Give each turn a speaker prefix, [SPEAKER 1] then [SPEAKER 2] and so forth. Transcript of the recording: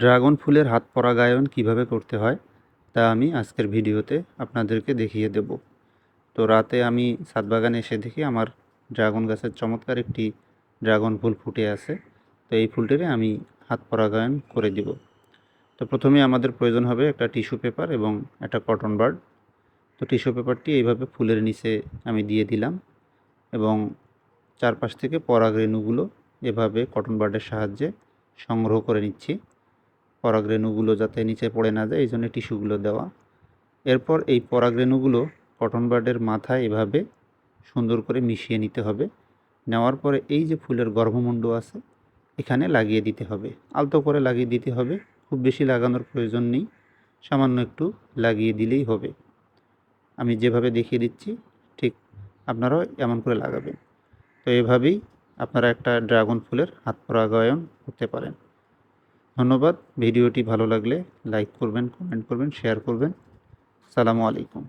[SPEAKER 1] Dragon ফুলের হাত পরাগায়ন কীভাবে করতে হয়, তা আমি আজকের ভিডিওতে আপনাদেরকে দেখিয়ে দেব। তো রাতে আমি ছাদ বাগানে এসে দেখি আমার ড্রাগন গাছের চমৎকার একটি ড্রাগন ফুল ফুটে আছে। তো এই ফুলটিরে আমি হাত পরাগায়ন করে দিব। তো প্রথমে আমাদের প্রয়োজন হবে একটা টিস্যু পেপার এবং একটা কটন বার্ড। তো টিস্যু পেপারটি এইভাবে ফুলের নিচে আমি দিয়ে দিলাম এবং চারপাশ থেকে পরাগ রেণুগুলো এভাবে কটন বার্ডের সাহায্যে সংগ্রহ করে নিচ্ছি। পরাগ রেণুগুলো যাতে নিচে পড়ে না যায় এই জন্য টিস্যুগুলো দেওয়া। এরপর এই পরাগ রেণুগুলো কটন বার্ডের মাথায় এভাবে সুন্দর করে মিশিয়ে নিতে হবে। নেওয়ার পরে এই যে ফুলের গর্ভমুণ্ড আছে, এখানে লাগিয়ে দিতে হবে। আলতো করে লাগিয়ে দিতে হবে, খুব বেশি লাগানোর প্রয়োজন নেই, সামান্য একটু লাগিয়ে দিলেই হবে। আমি যেভাবে দেখিয়ে দিচ্ছি, ঠিক আপনারাও এমন করে লাগাবেন। তো এভাবেই আপনারা একটা ড্রাগন ফুলের হাত পরাগায়ন করতে পারেন। ধন্যবাদ। ভিডিওটি ভালো লাগলে লাইক করবেন কমেন্ট করবেন শেয়ার করবেন। সালামু আলাইকুম।